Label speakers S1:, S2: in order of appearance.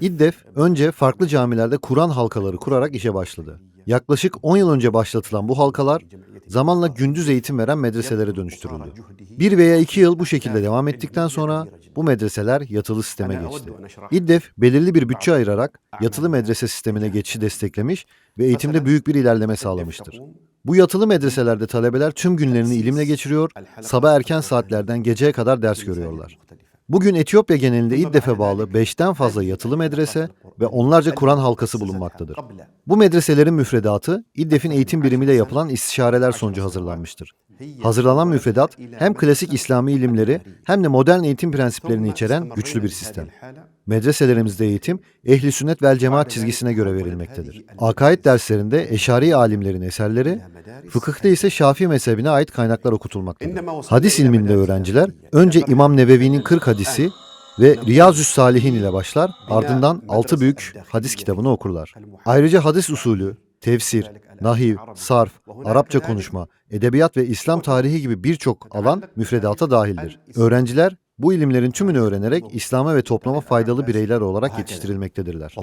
S1: İddef önce farklı camilerde Kur'an halkaları kurarak işe başladı. Yaklaşık 10 yıl önce başlatılan bu halkalar zamanla gündüz eğitim veren medreselere dönüştürüldü. Bir veya iki yıl bu şekilde devam ettikten sonra bu medreseler yatılı sisteme geçti. İddef belirli bir bütçe ayırarak yatılı medrese sistemine geçişi desteklemiş ve eğitimde büyük bir ilerleme sağlamıştır. Bu yatılı medreselerde talebeler tüm günlerini ilimle geçiriyor, sabah erken saatlerden geceye kadar ders görüyorlar. Bugün Etiyopya genelinde İddef'e bağlı 5'ten fazla yatılı medrese ve onlarca Kur'an halkası bulunmaktadır. Bu medreselerin müfredatı İddef'in eğitim birimiyle yapılan istişareler sonucu hazırlanmıştır. Hazırlanan müfredat hem klasik İslami ilimleri hem de modern eğitim prensiplerini içeren güçlü bir sistem. Medreselerimizde eğitim ehli sünnet vel cemaat çizgisine göre verilmektedir. Akaid derslerinde eşari alimlerin eserleri, fıkıhta ise Şafii mezhebine ait kaynaklar okutulmaktadır. Hadis ilminde öğrenciler önce İmam Nevevi'nin 40 hadisi ve Riyazü's Salihin ile başlar, ardından 6 büyük hadis kitabını okurlar. Ayrıca hadis usulü, tefsir, nahiv, sarf, Arapça konuşma, edebiyat ve İslam tarihi gibi birçok alan müfredata dahildir. Öğrenciler bu ilimlerin tümünü öğrenerek İslam'a ve topluma faydalı bireyler olarak yetiştirilmektedirler.